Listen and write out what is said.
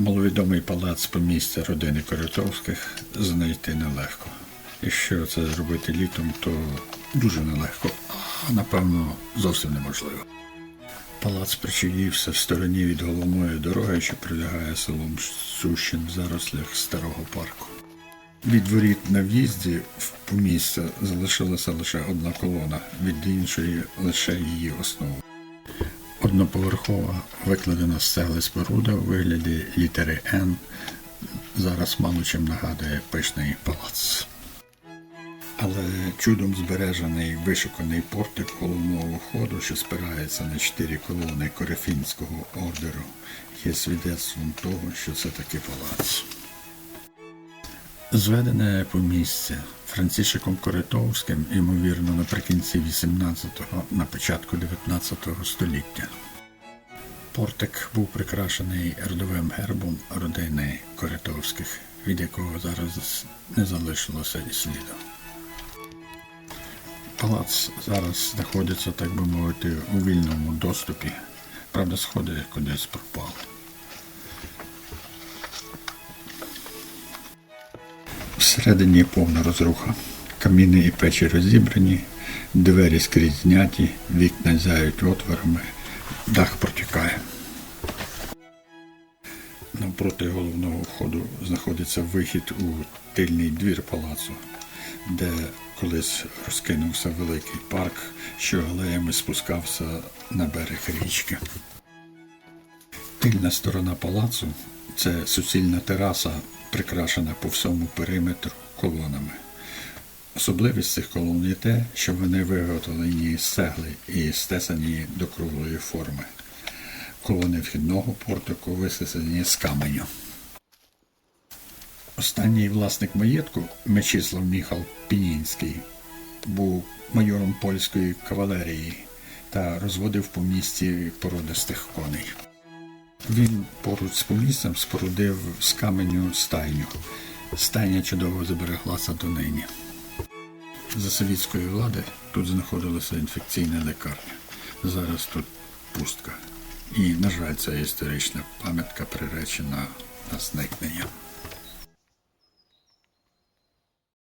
Маловідомий палац помістя родини Коротовських знайти нелегко. Якщо це зробити літом, то дуже нелегко, а напевно зовсім неможливо. Палац причаївся в стороні від головної дороги, що прилягає селом Сущин в зарослях старого парку. Від воріт на в'їзді в помістя залишилася лише одна колона, від іншої лише її основа. Одноповерхова викладена з споруда у вигляді літери Н. Зараз мало чим нагадує пишний палац. Але чудом збережений вишуканий портик головного входу, що спирається на чотири колони Корефінського ордеру, є свідецтвом того, що це таки палац. Зведене помістя Францишиком Коритовським, ймовірно, наприкінці 18-го, на початку 19-го століття. Портик був прикрашений родовим гербом родини Коритовських, від якого зараз не залишилося і сліду. Палац зараз знаходиться, так би мовити, у вільному доступі. Правда, сходи кудись пропали. Всередині повна розруха. Каміни і печі розібрані, двері скрізь зняті, вікна зяють отворами, дах протікає. Навпроти головного входу знаходиться вихід у тильний двір палацу, де колись розкинувся великий парк, що галеями спускався на берег річки. Тильна сторона палацу це суцільна тераса, прикрашена по всьому периметру колонами. Особливість цих колон є те, що вони виготовлені з цегли і стесані до круглої форми. Колони вхідного портику висесані з каменю. Останній власник маєтку, Мечислав Міхал Пінінський, був майором польської кавалерії та розводив по місті породистих коней. Він поруч з помістом спорудив з каменю стайню. Стайня чудово збереглася донині. За совітської влади тут знаходилася інфекційна лікарня. Зараз тут пустка. І, на жаль, ця історична пам'ятка приречена на зникнення.